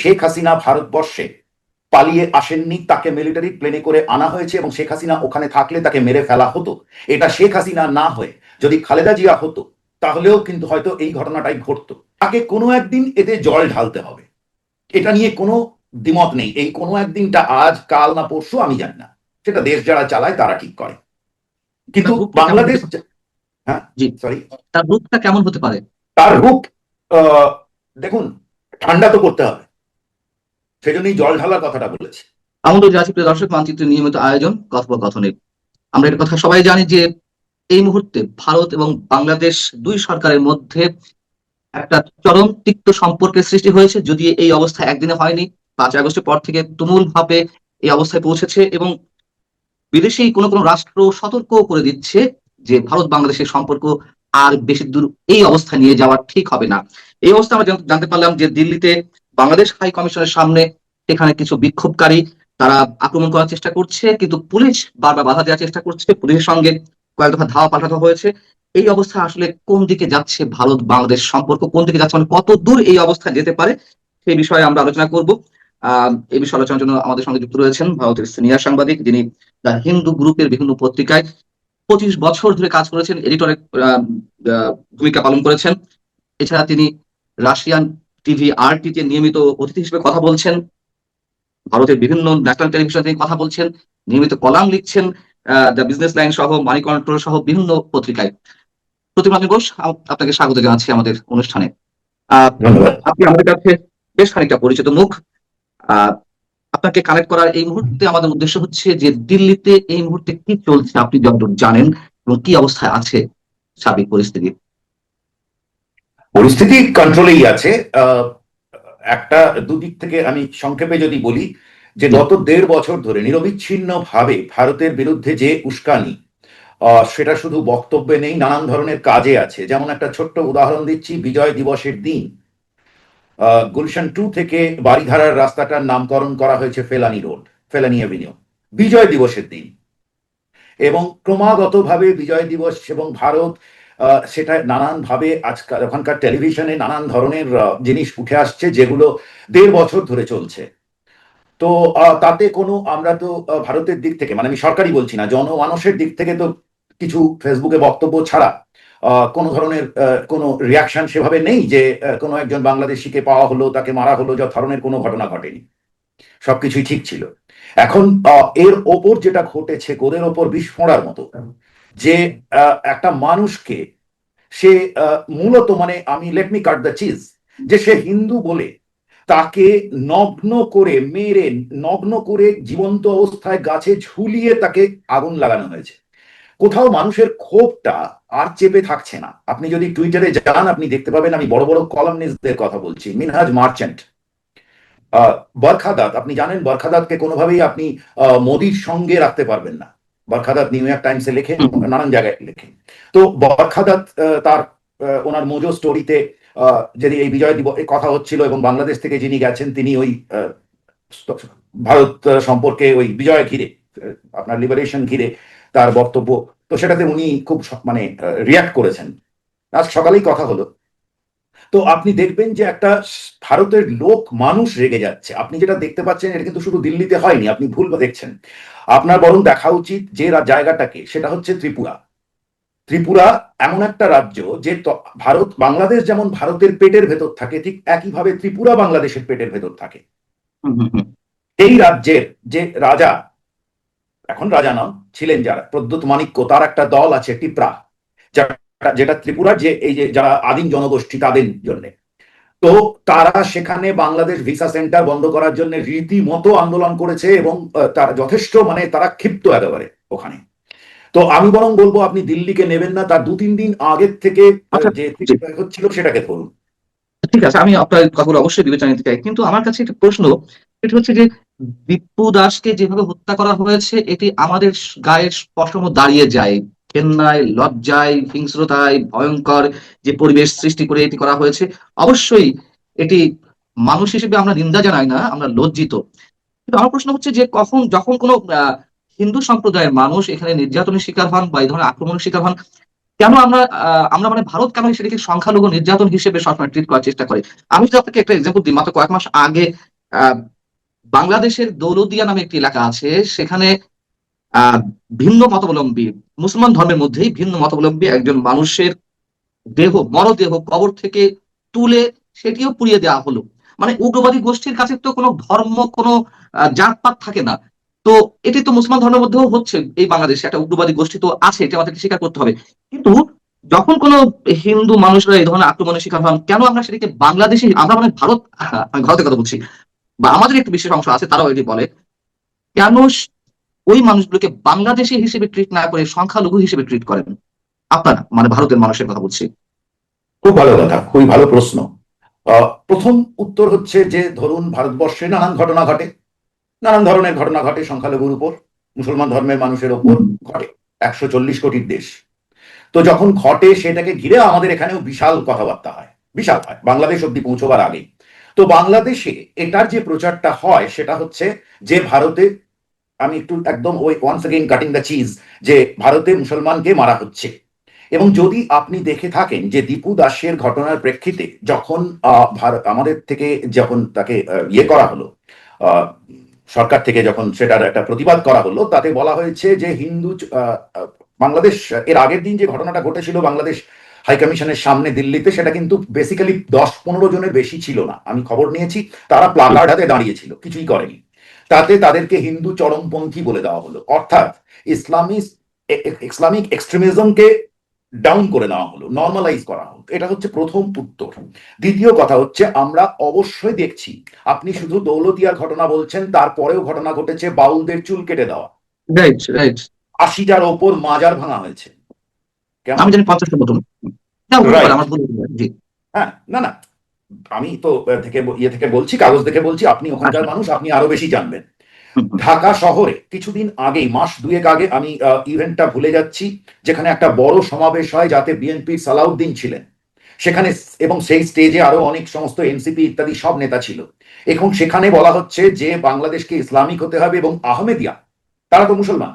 শেখ হাসিনা ভারতবর্ষে পালিয়ে আসেননি তাকে মিলিটারি প্লেনে করে আনা হয়েছে এবং শেখ হাসিনা ওখানে থাকলে তাকে মেরে ফেলা হতো। এটা শেখ হাসিনা না হয়ে যদি খালেদা জিয়া হতো তাহলেও কিন্তু হয়তো এই ঘটনাটাই ঘটতো। তাকে কোনো একদিন এতে জল ঢালতে হবে। এটা নিয়ে কোনো দ্বিমত নেই। এই কোনো একদিনটা আজ কাল না পরশু আমি জানি না। সেটা দেশ যারা চালায় তারা ঠিক করে। কিন্তু বাংলাদেশ হ্যাঁ জি। সরি তার রূপটা কেমন হতে পারে? তার রূপ আহ, দেখুন ঠান্ডা তো করতে হবে। সেজন্যই জল ঢালার কথাটা বলেছি। আমাদের জাতীয় প্রিয় দর্শক মানচিত্রের নিয়মিত আয়োজন কথোপকথনের আমরা এর কথা সবাই জানি যে এই মুহূর্তে ভারত এবং বাংলাদেশ দুই সরকারের মধ্যে একটা চরম তিক্ত সম্পর্কের সৃষ্টি হয়েছে, যদি এই অবস্থা একদিনে হয়নি পাঁচ আগস্টের পর থেকে তুমুল ভাবে এই অবস্থায় পৌঁছেছে এবং বিদেশি কোনো কোনো রাষ্ট্র সতর্ক করে দিচ্ছে যে ভারত বাংলাদেশের সম্পর্ক আর বেশি দূর এই অবস্থা নিয়ে যাওয়া ঠিক হবে না। এই অবস্থা আমরা জান- জানতে পারলাম যে দিল্লিতে বাংলাদেশ হাই কমিশনের সামনে সেখানে কিছু বিক্ষোভকারী, তারা আক্রমণ করার চেষ্টা করছে, কিন্তু পুলিশ বারবার বাধা দেওয়ার চেষ্টা করছে, পুলিশের সঙ্গে কয়েক দফা ধাওয়া পাল্টানো হয়েছে। এই অবস্থা আসলে কোন দিকে যাচ্ছে ভারত বাংলাদেশ সম্পর্ক, কোন দিকে যাচ্ছে মানে কত দূর এই অবস্থা যেতে পারে, সেই বিষয়ে আমরা আলোচনা করব। আহ, এই বিষয়ে আলোচনার জন্য আমাদের সঙ্গে যুক্ত রয়েছেন ভারতের সিনিয়র সাংবাদিক যিনি দ্য হিন্দু গ্রুপের বিভিন্ন পত্রিকায় পঁচিশ বছর ধরে কাজ করেছেন এডিটরের ভূমিকা পালন করেছেন। এছাড়া তিনি রাশিয়ান টিভি আরটিতে নিয়মিত অতিথি হিসেবে কথা বলছেন। ভারতের বিভিন্ন ন্যাশনাল টেলিভিশন তিনি কথা বলছেন। নিয়মিত কলাম লিখছেন দ্য বিজনেস লাইন সহ মানি কন্ট্রোল সহ বিভিন্ন পত্রিকায়। প্রতিমা ঘোষ আপনাকে স্বাগত জানাচ্ছি আমাদের অনুষ্ঠানে। আহ, আপনি আমাদের কাছে বেশ খানিকটা পরিচিত মুখ। আহ, আপনাকে কানেক্ট করার এই মুহূর্তে আমাদের উদ্দেশ্য হচ্ছে যে দিল্লিতে এই মুহূর্তে কি চলছে আপনি যতদূর জানেন এবং কি অবস্থায় আছে সার্বিক পরিস্থিতি? পরিস্থিতি কন্ট্রোলেই আছে। একটা দুদিক থেকে আমি সংক্ষেপে যদি বলি যে গত দেড় বছর ধরে নিরবিচ্ছিন্ন ভাবে ভারতের বিরুদ্ধে যে উস্কানি সেটা শুধু বক্তব্যে নেই নানান ধরনের কাজে আছে। যেমন একটা ছোট্ট উদাহরণ দিচ্ছি বিজয় দিবসের দিন। আহ, গুলশান টু থেকে বাড়িধারার রাস্তাটার নামকরণ করা হয়েছে ফেলানি রোড ফেলানি অ্যাভিনিউ বিজয় দিবসের দিন। এবং ক্রমাগতভাবে বিজয় দিবস এবং ভারত সেটা নানানভাবে আজকাল ওখানকার টেলিভিশনে নানান ধরনের জিনিস উঠে আসছে যেগুলো দেড় বছর ধরে চলছে। তো তাতে কোনো আমরা তো ভারতের দিক থেকে মানে আমি সরকারি বলছি না জনমানুষের দিক থেকে তো কিছু ফেসবুকে বক্তব্য ছাড়া কোনো ধরনের কোনো রিয়াকশন সেভাবে নেই যে কোনো একজন বাংলাদেশিকে পাওয়া হলো, তাকে মারা হলো, যা ধরনের কোনো ঘটনা ঘটেনি। সবকিছুই ঠিক ছিল। এখন এর ওপর যেটা ঘটেছে, কোদের ওপর বিষ ফোঁড়ার মতো যে একটা মানুষকে সে মূলত মানে আমি let me cut the chase যে সে হিন্দু বলে তাকে নগ্ন করে মেরে, নগ্ন করে জীবন্ত অবস্থায় গাছে ঝুলিয়ে তাকে আগুন লাগানো হয়েছে। কোথাও মানুষের ক্ষোভটা আর চেপে থাকছে না। আপনি যদি টুইটারে যান, আপনি দেখতে পাবেন আমি বড় বড় কলামনিস্টদের কথা বলছি। মিনহাজ মার্চেন্ট। বরখাদাত, আপনি জানেন বরখাদাতকে কোনোভাবেই আপনি মোদির সঙ্গে রাখতে পারবেন না। বরখাদাত নিউ ইয়র্ক টাইমসে লেখে, নানান জায়গায় লেখে। তো বরখাদাত তার ওনার মোজো স্টোরিতে যদি এই বিজয় দিবস কথা হচ্ছিল এবং বাংলাদেশ থেকে যিনি গেছেন, তিনি ওই ভারত সম্পর্কে ওই বিজয় ঘিরে আপনার লিবারেশন ঘিরে তার বক্তব্য। তো সেটাতে উনি খুব মানে রিয়াক্ট করেছেন। আজ সকালেই কথা হলো। তো আপনি দেখবেন যে একটা ভারতের লোক মানুষ রেগে যাচ্ছে। আপনি যেটা দেখতে পাচ্ছেন এটা কিন্তু শুধু দিল্লিতে হয়নি আপনি ভুল দেখছেন। আপনার বরং দেখা উচিত যে জায়গাটাকে সেটা হচ্ছে ত্রিপুরা। ত্রিপুরা এমন একটা রাজ্য যে ভারত বাংলাদেশ যেমন ভারতের পেটের ভেতর থাকে ঠিক একইভাবে ত্রিপুরা বাংলাদেশের পেটের ভেতর থাকে। এই রাজ্যের যে রাজা এখন রাজা নাম ছিলেন যারা প্রদ্যুৎ মাণিক্য তার একটা দল আছে টিপ্রা যারা যেটা ত্রিপুরার যে এই যে যারা আদিম জনগোষ্ঠী তাদের জন্য। তো তারা সেখানে বাংলাদেশ ভিসা সেন্টার বন্ধ করার জন্য রীতিমতো আন্দোলন করেছে এবং তারা যথেষ্ট মানে তারা ক্ষিপ্ত একেবারে ওখানে। তো আমি বরং বলব আপনি দিল্লিকে নেবেন না তার দু তিন দিন আগের থেকে আচ্ছা, যে হচ্ছিল সেটাকে ধরুন। ঠিক আছে আমি আপনার কথাগুলো অবশ্যই বিবেচনা নিতে চাই। কিন্তু আমার কাছে একটা প্রশ্ন সেটা হচ্ছে যে বিপ্পু দাসকে যেভাবে হত্যা করা হয়েছে এটি আমাদের গায়ের স্পর্শম দাঁড়িয়ে যায়। ঘেন্নায় লজ্জায়, হিংস্রতায়, ভয়ঙ্কর যে পরিবেশ সৃষ্টি করে এটি করা হয়েছে, অবশ্যই এটি মানুষ হিসেবে আমরা নিন্দা জানাই না, আমরা লজ্জিত। কিন্তু আমার প্রশ্ন হচ্ছে যে কখন, যখন কোনো হিন্দু সম্প্রদায়ের মানুষ এখানে নির্যাতনের শিকার হন বা এই ধরনের আক্রমণের শিকার হন, কেন আমরা আমরা মানে ভারত কেন সেটাকে সংখ্যালঘু নির্যাতন হিসেবে সবসময় ট্রিট করার চেষ্টা করে? আমি যদি আপনাকে একটা এক্সাম্পল দিই, মাত্র কয়েক মাস আগে বাংলাদেশের দৌলদিয়া নামে একটি এলাকা আছে, সেখানে ভিন্ন মতাবলম্বী মুসলমান ধর্মের মধ্যেই ভিন্ন মতাবলম্বী একজন মানুষের দেহ, মরদেহ কবর থেকে তুলে সেটিও পুড়িয়ে দেওয়া হলো। মানে উগ্রবাদী গোষ্ঠীর কাছে তো কোনো ধর্ম, কোনো জাতপাত থাকে না। তো এটি তো মুসলমান ধর্মের মধ্যেও হচ্ছে এই বাংলাদেশে, একটা উগ্রবাদী গোষ্ঠী তো আছে, এটা আমাদেরকে স্বীকার করতে হবে। কিন্তু যখন কোনো হিন্দু মানুষরা এই ধরনের আক্রমণের শিকার হন, কেন আমরা সেটাকে বাংলাদেশে, আমরা মানে ভারত আমি ভারতের কথা বলছি, বা আমাদের একটু বিশেষ অংশ আছে, তারাও এটি বলে, কেন ওই মানুষগুলোকে বাংলাদেশি হিসেবে ট্রিট না করে সংখ্যালঘু হিসেবে ট্রিট করেন। আপনারা মানে ভারতের মানুষের কথা বলছি। খুব ভালো কথা, খুবই ভালো প্রশ্ন। প্রথম উত্তর হচ্ছে যে, ধরুন ভারতবর্ষে নানান ঘটনা ঘটে। নানান ধরনের ঘটনা ঘটে সংখ্যালঘুর উপর, মুসলমান ধর্মের মানুষের উপর ঘটে। একশো চল্লিশ কোটির দেশ। তো যখন ঘটে, সেটাকে ঘিরে আমাদের এখানেও বিশাল কথাবার্তা হয়। বিশাল হয়। বাংলাদেশ অব্দি পৌঁছবার আগে। তো বাংলাদেশে এটার যে প্রচারটা হয়, সেটা হচ্ছে যে, ভারতে আমি একটু একদম ওই once again cutting the chase যে ভারতে মুসলমানকে মারা হচ্ছে। এবং যদি আপনি দেখে থাকেন যে দীপু দাসের ঘটনার প্রেক্ষিতে যখন আমাদের থেকে যখন তাকে ইয়ে করা হলো সরকার থেকে যখন সেটার একটা প্রতিবাদ করা হলো, তাতে বলা হয়েছে যে হিন্দু বাংলাদেশ, এর আগের দিন যে ঘটনাটা ঘটেছিল বাংলাদেশ হাই কমিশনের সামনে দিল্লিতে, সেটা কিন্তু বেসিক্যালি দশ পনেরো জনের বেশি ছিল না। আমি খবর নিয়েছি, তারা প্লাকার্ড হাতে দাঁড়িয়েছিল, কিছুই করেনি। তাতে তাদেরকে হিন্দু চরমপন্থী বলে দেওয়া হলো। অর্থাৎ ইসলামিক ইসলামিক এক্সট্রিমিজমকে ডাউন করে নেওয়া হলো নর্মালাইজ করা হলো। এটা হচ্ছে প্রথম উত্তর। দ্বিতীয় কথা হচ্ছে আমরা অবশ্যই দেখছি আপনি শুধু দৌলতিয়ার ঘটনা বলছেন তারপরেও ঘটনা ঘটেছে বাউলদের চুল কেটে দেওয়া। আশিটার ওপর মাজার ভাঙা হয়েছে। আমি জানি পঞ্চাশটা হ্যাঁ না না। আমি তো থেকে ইয়ে থেকে বলছি কাগজ থেকে বলছি আপনি ওখানকার মানুষ আপনি আরও বেশি জানবেন। ঢাকা শহরে কিছুদিন আগেই মাস দুয়েক আগে আমি ইভেন্টটা ভুলে যাচ্ছি যেখানে একটা বড় সমাবেশ হয় যাতে বিএনপির সালাউদ্দিন ছিলেন সেখানে এবং সেই স্টেজে আরও অনেক সমস্ত এনসিপি ইত্যাদি সব নেতা ছিল এখন সেখানে বলা হচ্ছে যে বাংলাদেশকে ইসলামিক হতে হবে এবং আহমেদিয়া তারা তো মুসলমান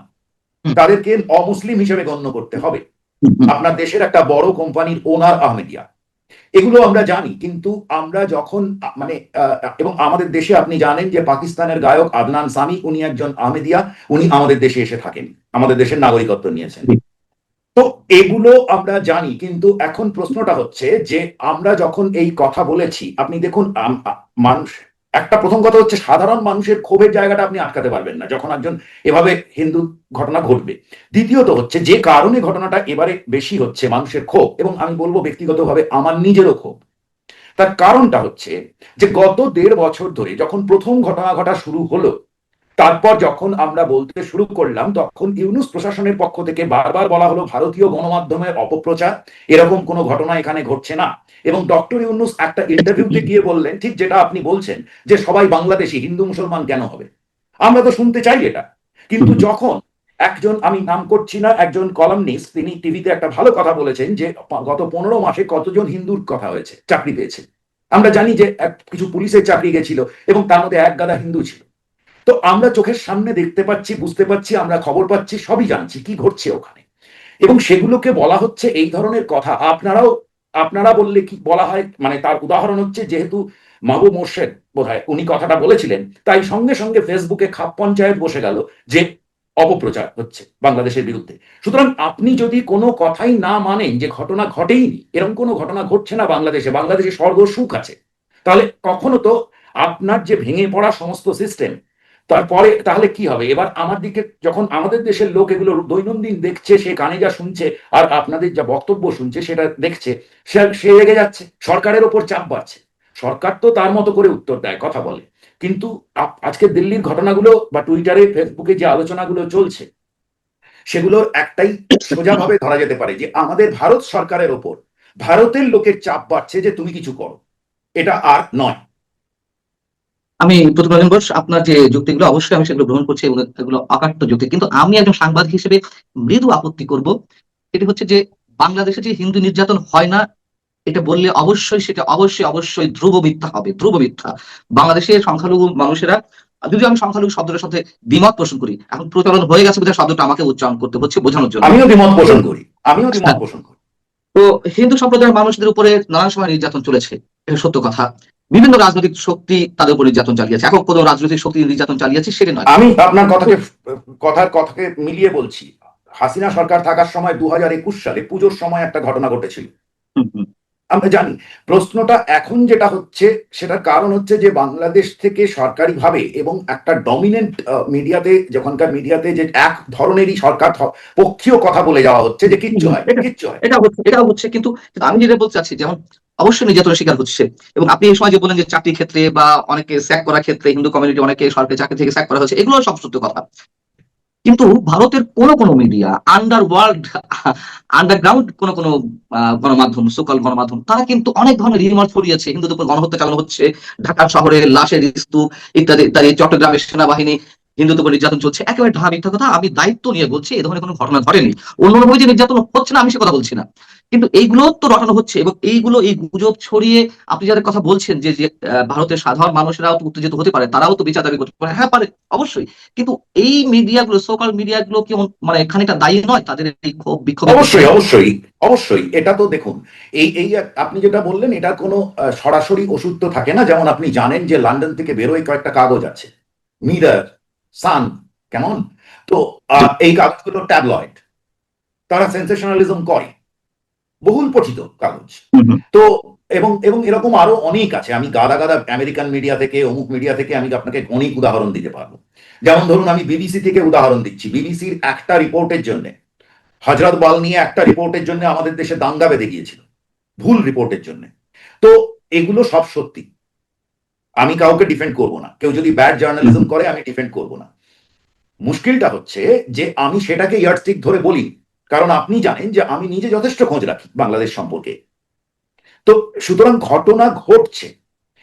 তাদেরকে অমুসলিম হিসেবে গণ্য করতে হবে। আপনার দেশের একটা বড় কোম্পানির ওনার আহমেদিয়া এগুলো আমরা জানি কিন্তু আমরা যখন মানে এবং আমাদের দেশে আপনি জানেন যে পাকিস্তানের গায়ক আদনান সামি উনি একজন আহমেদিয়া উনি আমাদের দেশে এসে থাকেন আমাদের দেশের নাগরিকত্ব নিয়েছেন। তো এগুলো আমরা জানি কিন্তু এখন প্রশ্নটা হচ্ছে যে আমরা যখন এই কথা বলেছি আপনি দেখুন মানুষ একটা প্রথম কথা হচ্ছে সাধারণ মানুষের ক্ষোভের জায়গাটা আপনি আটকাতে পারবেন না যখন একজন এভাবে হিন্দু ঘটনা ঘটবে। দ্বিতীয়ত হচ্ছে যে কারণে ঘটনাটা এবারে বেশি হচ্ছে মানুষের ক্ষোভ এবং আমি বলব ব্যক্তিগতভাবে আমার নিজেরও ক্ষোভ। তার কারণটা হচ্ছে যে গত দেড় বছর ধরে যখন প্রথম ঘটনা ঘটা শুরু হলো তারপর যখন আমরা বলতে শুরু করলাম, তখন ইউনুস প্রশাসনের পক্ষ থেকে বারবার বলা হলো, ভারতীয় গণমাধ্যমের অপপ্রচার, এরকম কোনো ঘটনা এখানে ঘটছে না। এবং ডক্টর ইউনুস একটা ইন্টারভিউতে গিয়ে বললেন, ঠিক যেটা আপনি বলছেন, যে সবাই বাংলাদেশি, হিন্দু, মুসলমান কেন হবে? আমরা তো শুনতে চাই এটা। কিন্তু যখন একজন, আমি নাম করছি না, একজন কলামনিস্ট তিনি টিভিতে একটা ভালো কথা বলেছেন যে, গত পনেরো মাসে কতজন হিন্দুর কথা হয়েছে, চাকরি পেয়েছে। আমরা জানি যে কিছু পুলিশের চাকরি গেছিল এবং তার মধ্যে এক গাদা হিন্দু ছিল। তো আমরা চোখের সামনে দেখতে পাচ্ছি, বুঝতে পাচ্ছি আমরা খবর পাচ্ছি, সবই জানছি কি ঘটছে ওখানে। এবং সেগুলোকে বলা হচ্ছে এই ধরনের কথা। আপনারাও, আপনারা বললে কি বলা হয়? মানে তার উদাহরণ হচ্ছে যেহেতু মাহবুব মোর্শেদ বোধ হয় উনি কথাটা বলেছিলেন, তাই সঙ্গে সঙ্গে ফেসবুকে খাপ পঞ্চায়েত বসে গেল যে অপপ্রচার হচ্ছে বাংলাদেশের বিরুদ্ধে। সুতরাং আপনি যদি কোনো কথাই না মানেন যে ঘটনা ঘটেইনি, এরকম কোনো ঘটনা ঘটছে না বাংলাদেশে বাংলাদেশে স্বর্গ সুখ আছে, তাহলে কখনো তো আপনার যে ভেঙে পড়া সমস্ত সিস্টেম তারপরে তাহলে কি হবে? এবার আমার দিকে যখন আমাদের দেশের লোক এগুলো দৈনন্দিন দেখছে, সে কানে যা শুনছে আর আপনাদের যা বক্তব্য শুনছে, সেটা দেখছে, সে সে রেগে যাচ্ছে, সরকারের ওপর চাপ বাড়ছে। সরকার তো তার মতো করে উত্তর দেয়, কথা বলে। কিন্তু আজকে দিল্লির ঘটনাগুলো বা টুইটারে, ফেসবুকে যে আলোচনাগুলো চলছে, সেগুলোর একটাই সোজাভাবে ধরা যেতে পারে যে আমাদের ভারত সরকারের ওপর, ভারতের লোকের চাপ বাড়ছে যে তুমি কিছু করো। এটা আর নয়। আমি প্রথম প্রতিপালন ঘোষ আপনার যে যুক্তিগুলো অবশ্যই আমি সেগুলো গ্রহণ করছি এবং এগুলো অকাট্য যুক্তি। কিন্তু আমি একজন সাংবাদিক হিসেবে মৃদু আপত্তি করব। এটি হচ্ছে যে বাংলাদেশে যে হিন্দু নির্যাতন হয় না এটা বললে অবশ্যই সেটা অবশ্যই অবশ্যই ধ্রুব মিথ্যা হবে ধ্রুব মিথ্যা। বাংলাদেশের সংখ্যালঘু মানুষেরা যদিও আমি সংখ্যালঘু শব্দটার সাথে দ্বিমত পোষণ করি এখন প্রচলন হয়ে গেছে বোধহয় শব্দটা আমাকে উচ্চারণ করতে হচ্ছে বোঝানোর জন্য। আমিও দ্বিমত পোষণ করি আমিও দ্বিমত পোষণ করি। তো হিন্দু সম্প্রদায়ের মানুষদের উপরে নানান সময় নির্যাতন চলেছে এটা সত্য কথা। বিভিন্ন রাজনৈতিক শক্তি তাদের উপর নির্যাতন চালিয়েছে এখন কোনো রাজনৈতিক শক্তি নির্যাতন চালিয়েছে সেটা নয়। আমি আপনার কথাকে কথার কথাকে মিলিয়ে বলছি। হাসিনা সরকার থাকার সময় দু একুশ সালে পুজোর সময় একটা ঘটনা ঘটেছিল। হুম, হুম, আমরা জানি। প্রশ্নটা এখন যেটা হচ্ছে সেটার কারণ হচ্ছে যে বাংলাদেশ থেকে সরকারিভাবে এবং একটা ডমিনেন্ট মিডিয়াতে যখনকার মিডিয়াতে যে এক ধরনেরই সরকার পক্ষীয় কথা বলে যাওয়া হচ্ছে যে কিচ্ছু হয় কিচ্ছু হয়। এটা হচ্ছে এটাও হচ্ছে কিন্তু কিন্তু আমি যেটা বলতে চাচ্ছি যেমন অবশ্যই নির্যাতনের শিকার হচ্ছে। এবং আপনি এই সময় যে বলেন যে চাকরির ক্ষেত্রে বা অনেকে স্যাক করার ক্ষেত্রে হিন্দু কমিউনিটি অনেকে সরকারি চাকরি থেকে স্যাক করা হচ্ছে এগুলো সব সত্য কথা। কিন্তু ভারতের কোন কোন মিডিয়া আন্ডার ওয়ার্ল্ড আন্ডারগ্রাউন্ড কোন কোন গণমাধ্যম সকল গণমাধ্যম, তারা কিন্তু অনেক ধরনের রিমার ছড়িয়েছে। হিন্দুদের উপর গণহত্যা চালানো হচ্ছে ঢাকা শহরে লাশের স্তূপ, ইত্যাদি ইত্যাদি, চট্টগ্রামের সেনাবাহিনী। হিন্দুদের উপর নির্যাতন চলছে, একেবারে ঢাকা মিথ্যা কথা, আমি দায়িত্ব নিয়ে বলছি এই ধরনের কোনো ঘটনা ঘটেনি। অন্যভাবে যে নির্যাতন হচ্ছে না, আমি সে কথা বলছি না। কিন্তু এইগুলো তো রটানো হচ্ছে, এবং এইগুলো, এই গুজব ছড়িয়ে আপনি যাদের কথা বলছেন যে ভারতের সাধারণ মানুষেরাও উত্তেজিত হতে পারে, তারাও তো বিচার দাবি করতে পারে। হ্যাঁ পারে, অবশ্যই। কিন্তু এই মিডিয়াগুলো সোকাল মিডিয়াগুলো কি মানে খানিকটা দায়ী নয় তাদের এই ক্ষোভ, বিক্ষোভ? অবশ্যই অবশ্যই অবশ্যই, এটা তো দেখুন, এই এই আপনি যেটা বললেন, এটা কোনো সরাসরি ওষুধ তো থাকে না, যেমন আপনি জানেন যে লন্ডন থেকে বেরোয় কয়েকটা কাগজ আছে, মিরর সান কেমন? তো এই কাগজগুলো ট্যাবলয়েড তারা সেন্সেশনালিজম করে। বহুল পঠিত কাগজ। তো এবং এবং এরকম আরও অনেক আছে। আমি গাদা গাদা আমেরিকান মিডিয়া থেকে অমুক মিডিয়া থেকে আমি আপনাকে অনেক উদাহরণ দিতে পারব। যেমন ধরুন আমি বিবিসি থেকে উদাহরণ দিচ্ছি। বিবিসির একটা রিপোর্টের জন্য হজরত বল নিয়ে একটা রিপোর্টের জন্য আমাদের দেশে দাঙ্গা বেঁধে গিয়েছিল। ভুল রিপোর্টের জন্য। তো এগুলো সব সত্যি। আমি কাউকে ডিফেন্ড করব না। কেউ যদি ব্যাড জার্নালিজম করে আমি ডিফেন্ড করব না। মুশকিলটা হচ্ছে যে আমি সেটাকে ইয়ারস্টিক ধরে বলি কারণ আপনি জানেন যে আমি নিজে যথেষ্ট খোঁজ রাখি বাংলাদেশ সম্পর্কে। তো সুতরাং ঘটনা ঘটছে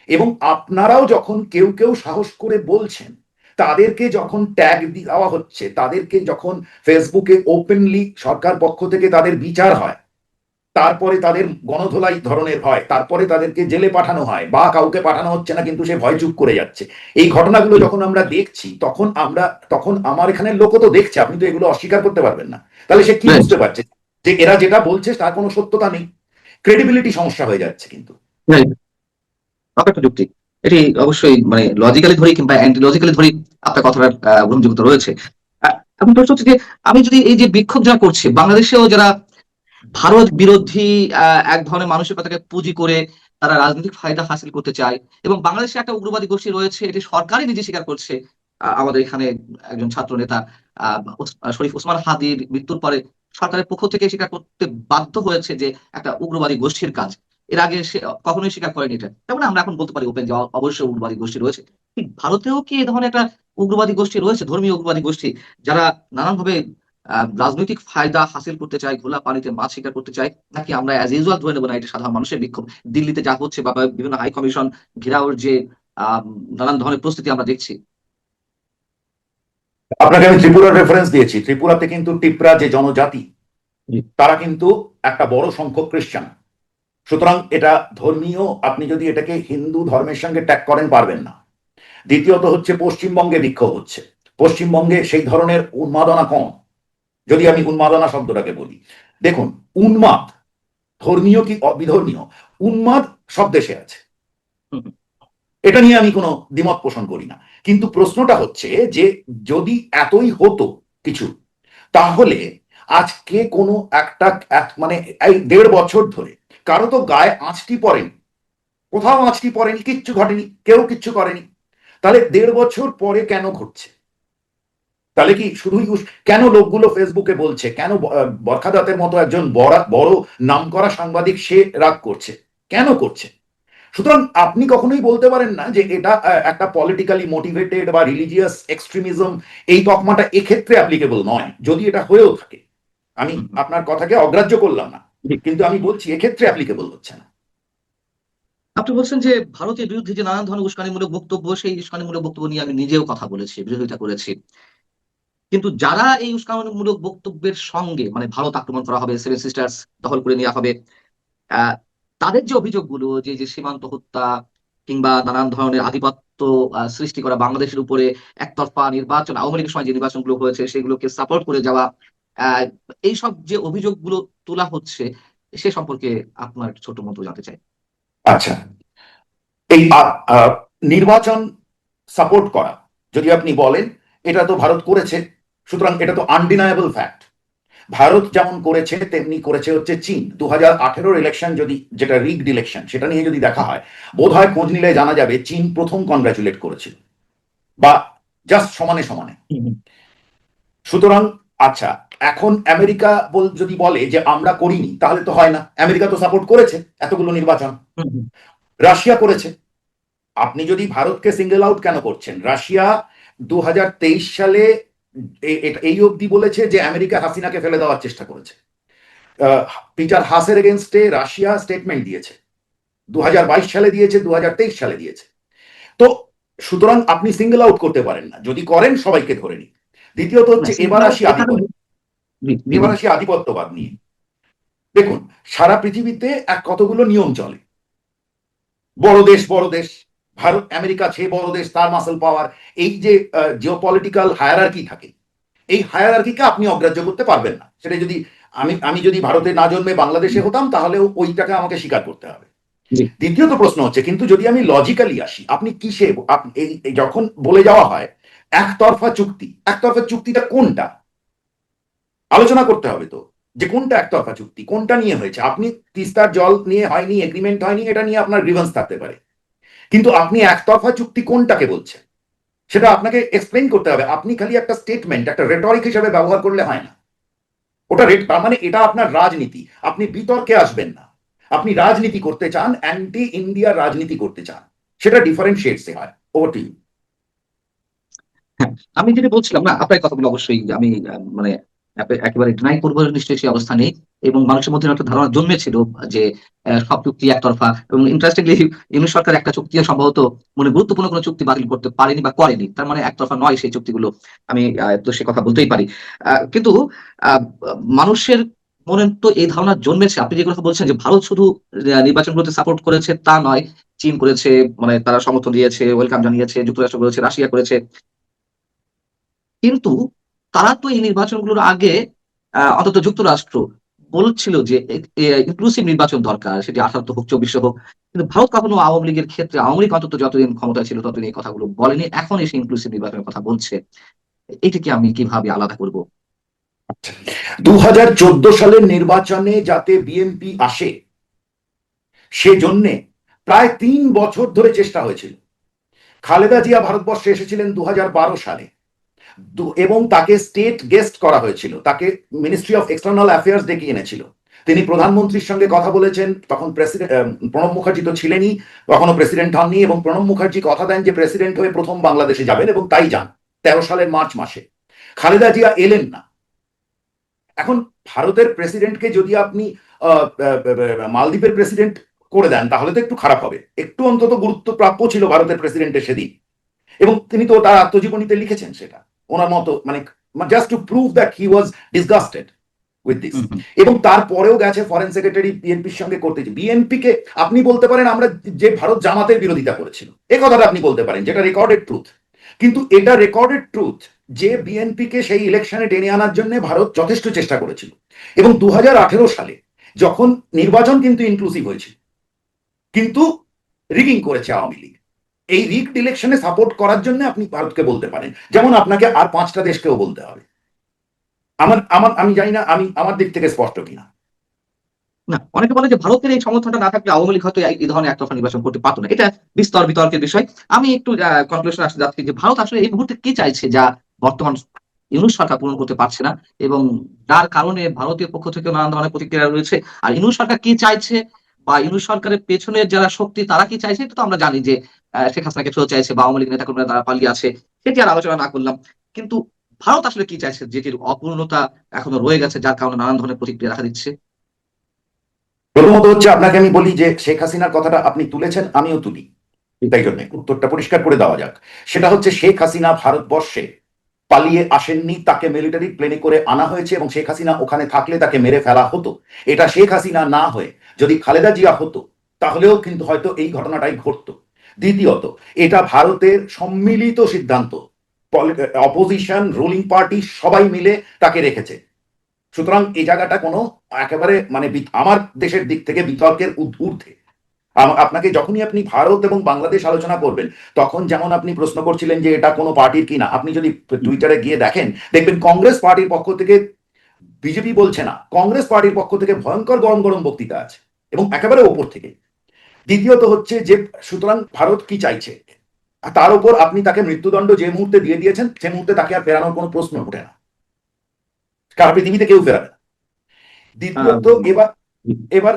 এবং আপনারাও যখন কেউ কেউ সাহস করে বলছেন তাদেরকে যখন ট্যাগ দেওয়া হচ্ছে তাদেরকে যখন ফেসবুকে ওপেনলি সরকার পক্ষ থেকে তাদের বিচার হয় তারপরে তাদের গণধোলাই ধরনের হয় তারপরে তাদেরকে জেলে পাঠানো হয় বা কাউকে পাঠানো হচ্ছে না কিন্তু সে ভয় চুপ করে যাচ্ছে। এই ঘটনাগুলো যখন আমরা দেখছি তখন আমরা তখন আমার এখানে লোকও তো দেখছে আপনি তো এগুলো অস্বীকার করতে পারবেন না। তাহলে সে কি বুঝতে পারছে? যে এরা যেটা বলছে তার কোনো সত্যতা নেই। ক্রেডিবিলিটি সমস্যা হয়ে যাচ্ছে কিন্তু। যুক্তি। এটি অবশ্যই মানে লজিক্যালি ধরি কিংবা অ্যান্টি লজিক্যালি ধরি আপনার কথাটা গ্রহণযোগ্যতা রয়েছে। এখন প্রশ্ন হচ্ছে যে আমি যদি এই যে বিক্ষোভ যারা করছে বাংলাদেশেও যারা ভারত বিরোধী এক ধরনের মানসিকতাকে পুঁজি করে তারা রাজনৈতিক ফায়দা হাসিল করতে চায় এবং বাংলাদেশে একটা উগ্রবাদী গোষ্ঠী রয়েছে, এটি সরকারই নিজে স্বীকার করছে। আমাদের এখানে একজন ছাত্র নেতা শরীফ ওসমান হাদির মৃত্যুর পরে সরকারের পক্ষ থেকে স্বীকার করতে বাধ্য হয়েছে যে একটা উগ্রবাদী গোষ্ঠীর কাজ। এর আগে সে, কখনোই স্বীকার করেনি এটা। তেমন আমরা এখন বলতে পারি ওপেন যে অবশ্যই উগ্রবাদী গোষ্ঠী রয়েছে। ঠিক ভারতেও কি এ ধরনের একটা উগ্রবাদী গোষ্ঠী রয়েছে, ধর্মীয় উগ্রবাদী গোষ্ঠী? যারা নানানভাবে রাজনৈতিক ফায়দা হাসিল করতে চায় ঘোলা পানিতে মাছ শিকার করতে চায় নাকি আমরা অ্যাজ ইউজুয়াল ধরে নেব না এটা সাধারণ মানুষের বিক্ষোভ। দিল্লিতে যা হচ্ছে বা বিভিন্ন হাই কমিশন ঘেরাওর যে আহ, নানান ধরনের প্রস্তুতি আমরা দেখছি। আপনাকে আমি ত্রিপুরার রেফারেন্স দিয়েছি। ত্রিপুরাতে কিন্তু টিপরা যে জনজাতি তারা কিন্তু একটা বড় সংখ্যক খ্রিস্টান। সুতরাং এটা ধর্মীয় আপনি যদি এটাকে হিন্দু ধর্মের সঙ্গে ট্যাগ করেন পারবেন না। দ্বিতীয়ত হচ্ছে পশ্চিমবঙ্গে বিক্ষোভ হচ্ছে। পশ্চিমবঙ্গে সেই ধরনের উন্মাদনা কম। যদি আমি উন্মাদনা শব্দটাকে বলি। দেখুন, উন্মাদ, ধর্মীয় কি অবিধর্মীয়? উন্মাদ সব দেশে আছে। এটা নিয়ে আমি কোনো দ্বিমত পোষণ করি না। কিন্তু প্রশ্নটা হচ্ছে যে যদি এতই হতো কিছু, তাহলে আজকে কোনো একটা এক- মানে এই দেড় বছর ধরে কারও তো গায়ে আঁচটি পড়েনি। কোথাও আঁচটি পড়েনি, কিচ্ছু ঘটেনি, কেউ কিচ্ছু করেনি। তাহলে দেড় বছর পরে কেন ঘটছে? তাহলে কি শুধুই কেন লোকগুলো ফেসবুকে বলছে? কেন ব- আহ, বরখা দত্তের মতো একজন বড় বড় নামকরা সাংবাদিক সে রাগ করছে? কেন করছে? সুতরাং আপনি কখনোই বলতে পারেন না যে এটা একটা পলিটিক্যালি মোটিভেটেড বা রিলিজিয়াস এক্সট্রিমিজম এই তকমাটা এক্ষেত্রে অ্যাপ্লিকেবল নয় যদি এটা হয়েও থাকে। আমি আপনার কথাকে অগ্রাহ্য করলাম না কিন্তু আমি বলছি এক্ষেত্রে অ্যাপ্লিকেবল হচ্ছে না। আপনি বলছেন যে ভারতের বিরুদ্ধে যে নানান ধরনের উস্কানিমূলক বক্তব্য সেই উস্কানিমূলক বক্তব্য নিয়ে আমি নিজেও কথা বলেছি বিরোধিতা করেছি। কিন্তু যারা এই উস্কানিমূলক বক্তব্যের সঙ্গে মানে ভারত আক্রমণ করা হবে সেভেন সিস্টার্স দখল করে নেওয়া হবে তাদের যে অভিযোগগুলো যে যে সীমান্ত হত্যা কিংবা নানান ধরনের আধিপত্য সৃষ্টি করা বাংলাদেশের উপরে একতরফা নির্বাচন আওয়ামী লীগের সময় যে নির্বাচনগুলো হয়েছে সেগুলোকে সাপোর্ট করে যাওয়া আহ, এইসব যে অভিযোগগুলো তোলা হচ্ছে সে সম্পর্কে আপনার ছোট মতো জানতে চাই। আচ্ছা। এই নির্বাচন সাপোর্ট করা যদি আপনি বলেন এটা তো ভারত করেছে। সুতরাং এটা তো আনডিনায়েবল ফ্যাক্ট ভারত যেমন করেছে, তেমনি করেছে হচ্ছে চীন। দু হাজার আঠেরোর ইলেকশন যদি, যেটা রিগড ইলেকশন সেটা নিয়ে যদি দেখা হয়, বোধ হয় খোঁজ নিলে জানা যাবে চীন প্রথম কনগ্রাচুলেট করেছিল। বা জাস্ট সমানে সমানে। সুতরাং আচ্ছা এখন আমেরিকা বল, যদি বলে যে আমরা করিনি, তাহলে তো হয় না। আমেরিকা তো সাপোর্ট করেছে এতগুলো নির্বাচন। রাশিয়া করেছে। আপনি যদি ভারতকে সিঙ্গেল আউট কেন করছেন? রাশিয়া দু হাজার তেইশ সালে এই অবধি বলেছে যে আমেরিকা হাসিনাকে ফেলে দেওয়ার চেষ্টা করেছে। পিটার হাসের এগেনস্টে রাশিয়া স্টেটমেন্ট দিয়েছে। দু সালে দিয়েছে দু সালে দিয়েছে। তো সুতরাং আপনি সিঙ্গেল আউট করতে পারেন না। যদি করেন সবাইকে ধরে নিন। দ্বিতীয়ত হচ্ছে এবার আসি এবার আসি আধিপত্যবাদ নিয়ে। দেখুন সারা পৃথিবীতে এক কতগুলো নিয়ম চলে? বড় দেশ বড় দেশ। ভারত আমেরিকা সে বড় দেশ তার মাসেল পাওয়ার এই যে জিও পলিটিক্যাল হায়ারার্কি থাকে এই হায়ারার্কিকে আপনি অগ্রাহ্য করতে পারবেন না। সেটা যদি আমি আমি যদি ভারতে না জন্মে বাংলাদেশে হতাম তাহলেও ওইটাকে আমাকে স্বীকার করতে হবে। দ্বিতীয়ত প্রশ্ন হচ্ছে কিন্তু যদি আমি লজিক্যালি আসি আপনি কিসে যখন বলে যাওয়া হয় একতরফা চুক্তি একতরফা চুক্তিটা কোনটা? আলোচনা করতে হবে তো যে কোনটা একতরফা চুক্তি কোনটা নিয়ে হয়েছে? আপনি তিস্তার জল নিয়ে হয়নি এগ্রিমেন্ট হয়নি এটা নিয়ে আপনার গ্রিভেন্স থাকতে পারে। কিন্তু আপনি একতরফা চুক্তি কোনটাকে বলছেন? সেটা আপনাকে এক্সপ্লেন করতে হবে। আপনি খালি একটা স্টেটমেন্ট একটা রেটরিক হিসেবে ব্যবহার করলে হয় না। ওটা রেট তার মানে এটা আপনার রাজনীতি। আপনি বিতর্কে আসবেন না। আপনি রাজনীতি করতে চান অ্যান্টি ইন্ডিয়া রাজনীতি করতে চান। সেটা ডিফারেন্সিয়েটসে হয়। ওভার টু আমি যেটা বলছিলাম না, আপনার কথাগুলো অবশ্যই আমি মানে একেবারে ডিনাই করব নিশ্চয়ই সেই অবস্থা নেই এবং মানুষের মধ্যে একটা ধারণা জন্মেছিল যে সব চুক্তি একতরফা এবং ইন্টারেস্টিংলি ইউনিট সরকার একটা চুক্তি সম্ভবত মানে গুরুত্বপূর্ণ কোনো চুক্তি বাতিল করতে পারেনি বা করেনি। তার মানে একতরফা নয় সেই চুক্তিগুলো। আমি তো সে কথা বলতেই পারি। কিন্তু মানুষের মনে তো এই ধারণা জন্মেছে। আপনি যে কথা বলছেন যে ভারত শুধু নির্বাচনগুলোতে সাপোর্ট করেছে তা নয়, চীন করেছে মানে তারা সমর্থন দিয়েছে ওয়েলকাম জানিয়েছে, যুক্তরাষ্ট্র করেছে, রাশিয়া করেছে। কিন্তু তারা তো এই নির্বাচনগুলোর আগে অন্তত যুক্তরাষ্ট্র বলছিল যে ইনক্লুসিভ নির্বাচন দরকার, সেটি আঠারো হোক, চব্বিশে হোক। কিন্তু ভারত কখনো আওয়ামী লীগের ক্ষেত্রে, আওয়ামী লীগ অন্তত যতদিন ক্ষমতায় ছিল, ততদিন এই কথাগুলো বলেনি। এখন এসে ইনক্লুসিভ নির্বাচনের কথা বলছে। এটাকে আমি কীভাবে আলাদা করব? দু হাজার চোদ্দ সালের নির্বাচনে যাতে বিএনপি আসে, সেজন্যে প্রায় তিন বছর ধরে চেষ্টা হয়েছিল। খালেদা জিয়া ভারতবর্ষে এসেছিলেন দু হাজার বারো সালে। এবং তাকে স্টেট গেস্ট করা হয়েছিল। তাকে মিনিস্ট্রি অফ এক্সটার্নাল অ্যাফেয়ার্স ডেকে এনেছিল। তিনি প্রধানমন্ত্রীর সঙ্গে কথা বলেছেন, তখন প্রেসিডেন্ট প্রণব মুখার্জি তো ছিলেনই তখনও প্রেসিডেন্ট হননি, এবং প্রণব মুখার্জি কথা দেন যে প্রেসিডেন্ট হয়ে প্রথম বাংলাদেশে যাবেন এবং তাই যান, তেরো সালের মার্চ মাসে। খালেদা জিয়া এলেন না। এখন ভারতের প্রেসিডেন্টকে যদি আপনি মালদ্বীপের প্রেসিডেন্ট করে দেন, তাহলে তো একটু খারাপ হবে। একটু অন্তত গুরুত্ব প্রাপ্য ছিল ভারতের প্রেসিডেন্টের সেদিন। এবং তিনি তো তার আত্মজীবনীতে লিখেছেন সেটা। ওনার মতো মানে just to prove that he was disgusted with this এবং তারপরেও গেছে ফরেন সেক্রেটারি বিএনপির সঙ্গে করতে বিএনপি কে আপনি বলতে পারেন আমরা যে ভারত জামাতের বিরোধিতা করেছিল। এ কথাটা আপনি বলতে পারেন যেটা রেকর্ডেড ট্রুথ কিন্তু এটা রেকর্ডেড ট্রুথ যে বিএনপি কে সেই ইলেকশনে টেনে আনার জন্য ভারত যথেষ্ট চেষ্টা করেছিল। এবং দু হাজার আঠেরো সালে যখন নির্বাচন কিন্তু ইনক্লুসিভ হয়েছিল কিন্তু রিগিং করেছে আওয়ামী লীগ। এই রিগড ইলেকশনে সাপোর্ট করার জন্য আপনি ভারতকে বলতে পারেন। যেমন আপনাকে আর পাঁচটা দেশকেও বলতে হবে। আমার আমার, আমি জানি না, আমি, আমার দিক থেকে স্পষ্ট কিনা না। অনেকে বলে যে ভারতের এই সমর্থনটা না থাকলে আওয়ামী লীগ হয়তো এই ধরনের একতরফা নির্বাচন করতে পারতো না। এটা বিস্তর বিতর্কের বিষয়। আমি একটু কনক্লুশন আসতে যাচ্ছি যে ভারত আসলে এই মুহূর্তে কি চাইছে যা বর্তমান ইউনুস সরকার পূরণ করতে পারছে না এবং তার কারণে ভারতীয় পক্ষ থেকে নানান ধরনের প্রতিক্রিয়া রয়েছে। আর ইউনুস সরকার কি চাইছে বা ইউনুস সরকারের পেছনের যারা শক্তি, তারা কি চাইছে, এটা তো আমরা জানি যে শেখ হাসিনাকে ফেরত চাইছে বা আওয়ামী লীগ নেতা কর্মীরা তারা পালিয়ে আছে, সেটি আর আলোচনা না করলাম। কিন্তু ভারত আসলে কি চাইছে? যেটির অপূর্ণতা এখনও রয়ে গেছে, যার কারণে নানান ধরনের প্রতিক্রিয়া দেখা দিচ্ছে। প্রথমত হচ্ছে, আপনাকে আমি বলি যে শেখ হাসিনার কথাটা আপনি তুলেছেন, আমিও তুলি। তাই জন্য উত্তরটা পরিষ্কার করে দেওয়া যাক। সেটা হচ্ছে, শেখ হাসিনা ভারতবর্ষে পালিয়ে আসেননি, তাকে মিলিটারি প্লেনে করে আনা হয়েছে এবং শেখ হাসিনা ওখানে থাকলে তাকে মেরে ফেলা হতো। এটা শেখ হাসিনা না হয়ে যদি খালেদা জিয়া হতো, তাহলেও কিন্তু হয়তো এই ঘটনাটাই ঘটতো। দ্বিতীয়ত, এটা ভারতের সম্মিলিত সিদ্ধান্ত। অপোজিশন রুলিং পার্টি সবাই মিলে তাকে রেখেছে। সুতরাং এই জায়গাটা কোনো একেবারে মানে আমার দেশের দিক থেকে বিতর্কের ঊর্ধ্ব- আপনাকে যখনই আপনি ভারত এবং বাংলাদেশ আলোচনা করবেন, তখন যেমন আপনি প্রশ্ন করছিলেন যে এটা কোনো পার্টির কিনা, আপনি যদি টুইটারে গিয়ে দেখেন, দেখবেন কংগ্রেস পার্টির পক্ষ থেকে বিজেপি বলছে না। কংগ্রেস পার্টির পক্ষ থেকে ভয়ঙ্কর গরম গরম বক্তৃতা আছে এবং একেবারে ওপর থেকে। দ্বিতীয়ত হচ্ছে যে সুতরাং ভারত কি চাইছে? তার উপর আপনি তাকে মৃত্যুদণ্ড যে মুহূর্তে দিয়ে দিয়েছেন সে মুহূর্তে তাকে আর ফেরানোর কোনো প্রশ্ন ওঠে না। কারণ পৃথিবীতে কেউ ফেরাবে না। দ্বিতীয়ত এবার এবার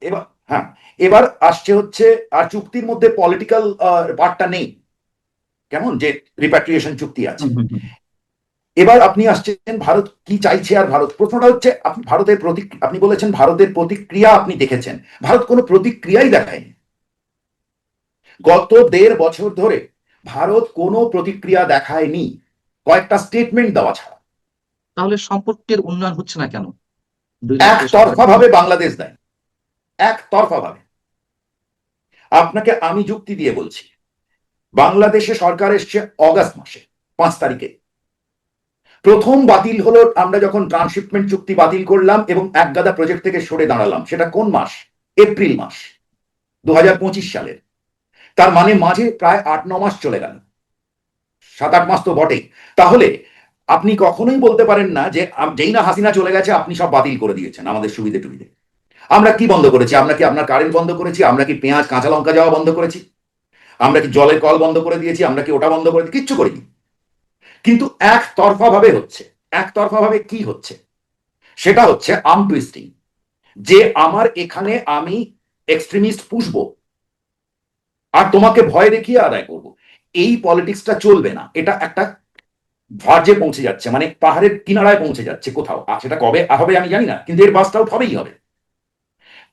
এবার হ্যাঁ এবার আসছে হচ্ছে আর চুক্তির মধ্যে পলিটিক্যাল পার্টটা নেই। কেমন যে রিপ্যাট্রিয়েশন চুক্তি আছে। এবার আপনি আসছেন ভারত কি চাইছে আর ভারত? প্রশ্নটা হচ্ছে আপনি ভারতের প্রতি আপনি বলেছেন ভারতের প্রতিক্রিয়া আপনি দেখেছেন। ভারত কোনো প্রতিক্রিয়াই দেখায়নি। গত দেড় বছর ধরে ভারত কোনো প্রতিক্রিয়া দেখায়নি। কয়েকটা স্টেটমেন্ট দেওয়া ছাড়া। তাহলে সম্পর্কের উন্নয়ন হচ্ছে না কেন? একতরফা ভাবে বাংলাদেশ দেয়। একতরফা ভাবে আপনাকে আমি যুক্তি দিয়ে বলছি বাংলাদেশে সরকার এসছে অগাস্ট মাসে পাঁচ তারিখে। প্রথম বাতিল হলো, আমরা যখন ট্রান্সশিপমেন্ট চুক্তি বাতিল করলাম এবং একগাদা প্রজেক্ট থেকে সরে দাঁড়ালাম, সেটা কোন মাস? এপ্রিল মাস দু হাজার পঁচিশ সালের। তার মানে মাঝে প্রায় আট, ন মাস চলে গেল। সাত, আট মাস তো বটেই। তাহলে আপনি কখনোই বলতে পারেন না যে যেই না হাসিনা চলে গেছে, আপনি সব বাতিল করে দিয়েছেন আমাদের সুবিধে টুবিধে। আমরা কি বন্ধ করেছি? আমরা কি আপনার কারেন্ট বন্ধ করেছি? আমরা কি পেঁয়াজ, কাঁচা লঙ্কা যাওয়া বন্ধ করেছি? আমরা কি জলের কল বন্ধ করে দিয়েছি? আমরা কি ওটা বন্ধ করে কিচ্ছু করিনি। কিন্তু একতরফা ভাবে হচ্ছে। একতরফা ভাবে কি হচ্ছে? সেটা হচ্ছে আর্ম টুইস্টিং যে আমার এখানে আমি এক্সট্রিমিস্ট পুষবো, আর তোমাকে ভয় দেখিয়ে আদায় করব, এই পলিটিক্সটা চলবে না। এটা একটা ভার্জে পৌঁছে যাচ্ছে মানে পাহাড়ের কিনারায় পৌঁছে যাচ্ছে কোথাও। আর সেটা কবে হবে আমি জানি না, কিন্তু এর বাস্ট আউট হবেই হবে।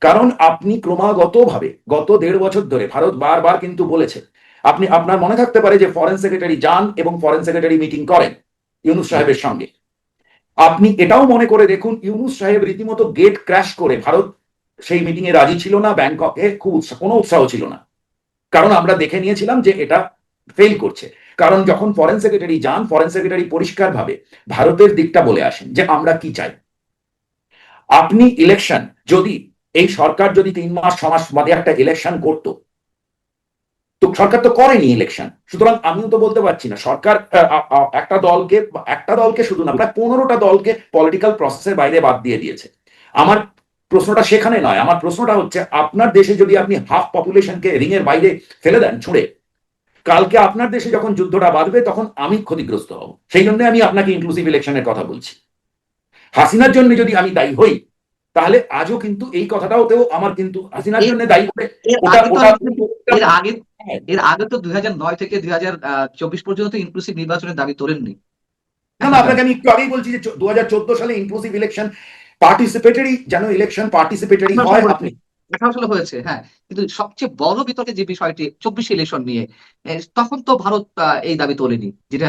কারণ আপনি ক্রমাগতভাবে, গত দেড় বছর ধরে, ভারত বারবার কিন্তু বলেছে আপনি আপনার মনে থাকতে পারে যে ফরেন সেক্রেটারি যান এবং ফরেন সেক্রেটারি মিটিং করেন ইউনুস সাহেবের সঙ্গে। আপনি এটাও মনে করে দেখুন ইউনুস সাহেব রীতিমতো গেট ক্র্যাশ করে ভারত। সেই মিটিং এ রাজি ছিল না ব্যাংককে খুব উৎসাহ কোনো উৎসাহ ছিল না। কারণ আমরা দেখে নিয়েছিলাম যে এটা ফেল করছে। কারণ যখন ফরেন সেক্রেটারি যান ফরেন সেক্রেটারি পরিষ্কারভাবে ভারতের দিকটা বলে আসেন যে আমরা কি চাই। আপনি ইলেকশন যদি এই সরকার যদি তিন মাস ছ মাস বাদে একটা ইলেকশন করত তো সরকার তো করেনি ইলেকশন সুতরাং আমিও তো বলতে পারছি না, সরকার একটা দলকে একটা দলকে শুধু না, প্রায় পনেরোটা দলকে পলিটিক্যাল প্রসেসের বাইরে বাদ দিয়ে দিয়েছে। আমার প্রশ্নটা সেখানে নয়, আমার প্রশ্নটা হচ্ছে, আপনার দেশে যদি আপনি হাফ পপুলেশনকে রিং এর বাইরে ফেলে দেন ছুড়ে, কালকে আপনার দেশে যখন যুদ্ধটা বাঁধবে, তখন আমি ক্ষতিগ্রস্ত হব। সেই জন্য আমি আপনাকে ইনক্লুসিভ ইলেকশনের কথা বলছি। হাসিনার জন্য যদি আমি দায়ী হই তাহলে আজও কিন্তু এই কথাটাওতেও আমার কিন্তু হাসিনার জন্য দায়ী করে এর আগে এর আগে তো দুই নয় থেকে দুই চব্বিশ পর্যন্ত ইনক্লুসিভ নির্বাচনের দাবি তোলেননি। না না আপনাকে আমি একটু আগেই বলছি যে দু হাজার চোদ্দ সালে ইনক্লুসিভ ইলেকশন পার্টিসিপেটরি যেন ইলেকশন পার্টিসিপেটরি হয় আপনি আঠারো সালে হয়েছে হ্যাঁ। কিন্তু সবচেয়ে বড় বিতর্কে যে বিষয়টি চব্বিশ ইলেকশন নিয়ে তখন তো ভারত এই দাবি তোলেনি যেটা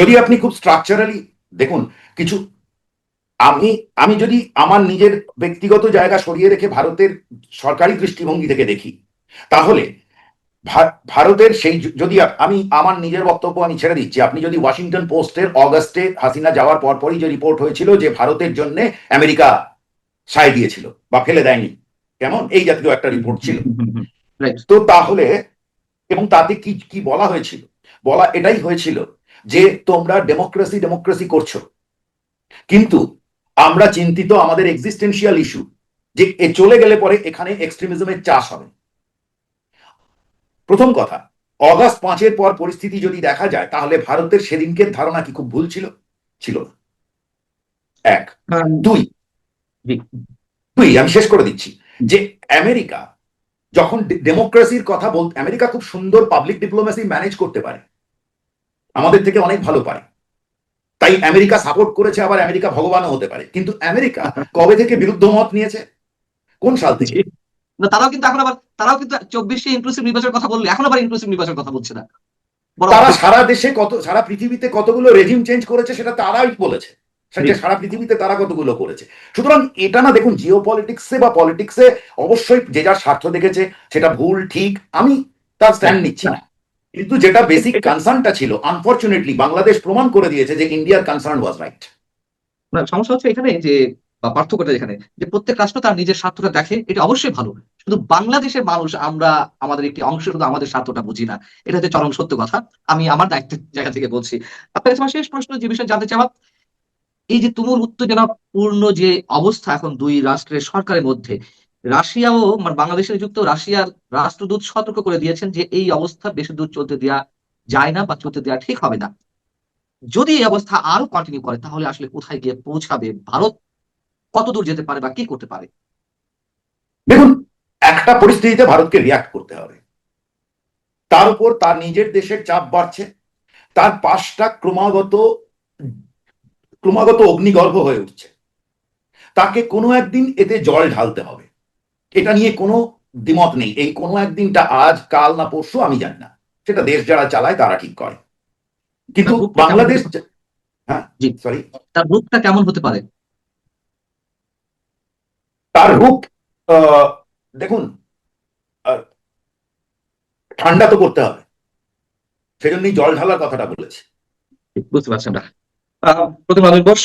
যদি আপনি খুব স্ট্রাকচারালি দেখুন কিছু আমি আমি যদি আমার নিজের ব্যক্তিগত জায়গা সরিয়ে রেখে ভারতের সরকারি দৃষ্টিভঙ্গি থেকে দেখি তাহলে ভারতের সেই যদি আমি আমার নিজের বক্তব্য আমি ছেড়ে দিচ্ছি আপনি যদি ওয়াশিংটন পোস্টের অগাস্টে হাসিনা যাওয়ার পরপরই যে রিপোর্ট হয়েছিল যে ভারতের জন্য আমেরিকা সায় দিয়েছিল বা ফেলে দেয়নি কেমন? এই জাতীয় একটা রিপোর্ট ছিল। তো তাহলে এবং তাতে কি কি বলা হয়েছিল? বলা এটাই হয়েছিল যে তোমরা ডেমোক্রেসি ডেমোক্রেসি করছ। কিন্তু আমরা চিন্তিত আমাদের এক্সিস্টেন্সিয়াল ইস্যু যে এ চলে গেলে পরে এখানে এক্সট্রিমিজমের চাষ হবে। প্রথম কথা অগাস্ট পাঁচের পর পরিস্থিতি যদি দেখা যায় তাহলে ভারতের সেদিনকে ধারণা কি খুব ভুল ছিল? ছিল না। এক। দুই। দুই আমি শেষ করে দিচ্ছি যে আমেরিকা যখন ডেমোক্রেসির কথা বল আমেরিকা খুব সুন্দর পাবলিক ডিপ্লোমেসি ম্যানেজ করতে পারে। আমাদের থেকে অনেক ভালো পারে। তাই আমেরিকা সাপোর্ট করেছে আবার আমেরিকা ভগবানও হতে পারে। কিন্তু আমেরিকা কবে থেকে বিরুদ্ধ মত নিয়েছে? কোন সাল থেকে? না তারাও কিন্তু এখন আবার তারাও কিন্তু চব্বিশে ইনক্লুসিভ নির্বাচনের কথা বললে এখন আবার ইনক্লুসিভ নির্বাচনের কথা বলছে না। তারা সারা দেশে কত সারা পৃথিবীতে কতগুলো রেজিম চেঞ্জ করেছে সেটা তারাই বলেছে। সেটা সারা পৃথিবীতে তারা কতগুলো করেছে? সুতরাং এটা না দেখুন জিও পলিটিক্সে বা পলিটিক্সে অবশ্যই যে যার স্বার্থ দেখেছে সেটা ভুল ঠিক আমি তার স্ট্যান্ড নিচ্ছি না। কিন্তু যেটা বেসিক কনসার্নটা ছিল আনফর্চুনেটলি বাংলাদেশ প্রমাণ করে দিয়েছে যে ইন্ডিয়ার কনসার্ন ওয়াজ রাইট না, সমস্যা হচ্ছে এখানে যে বা পার্থক্যটা এখানে যে প্রত্যেক রাষ্ট্র তার নিজের স্বার্থটা দেখে এটা অবশ্যই ভালো। শুধু বাংলাদেশের মানুষ আমরা আমাদের একটি অংশ শুধু আমাদের স্বার্থটা বুঝি না। এটা হচ্ছে চরম সত্য কথা। আমি আমার দায়িত্বের জায়গা থেকে বলছি। আপনার কাছে শেষ প্রশ্ন যে বিষয়ে জানতে চাওয়া। এই যে তুমুল উত্তেজনা পূর্ণ যে অবস্থা এখন দুই রাষ্ট্রের সরকারের মধ্যে রাশিয়াও মানে বাংলাদেশের যুক্ত রাশিয়ার রাষ্ট্রদূত সতর্ক করে দিয়েছেন যে এই অবস্থা বেশি দূর চলতে দেওয়া যায় না বা চলতে দেওয়া ঠিক হবে না। যদি এই অবস্থা আরও কন্টিনিউ করে, তাহলে আসলে কোথায় গিয়ে পৌঁছাবে ভারত? কত দূর যেতে পারে বা কি করতে পারে? দেখুন, একটা পরিস্থিতিতে ভারতকে রিয়াক্ট করতে হবে। তার উপর তার নিজের দেশের চাপ বাড়ছে, তার পাশটা ক্রমাগত ক্রমাগত অগ্নিগর্ভ হয়ে উঠছে। তাকে কোনো একদিন এতে জল ঢালতে হবে। এটা নিয়ে কোনো দ্বিমত নেই। এই কোনো একদিনটা আজ কাল না পরশু আমি জানি না। সেটা দেশ যারা চালায় তারা ঠিক করে। কিন্তু বাংলাদেশ হ্যাঁ? জি। সরি তার রূপটা কেমন হতে পারে? তার রূপ আহ, দেখুন ঠান্ডা তো করতে হবে। সেজন্যই জল ঢালার কথাটা বলেছি। বুঝতে পারছেন না প্রতিমা দিবস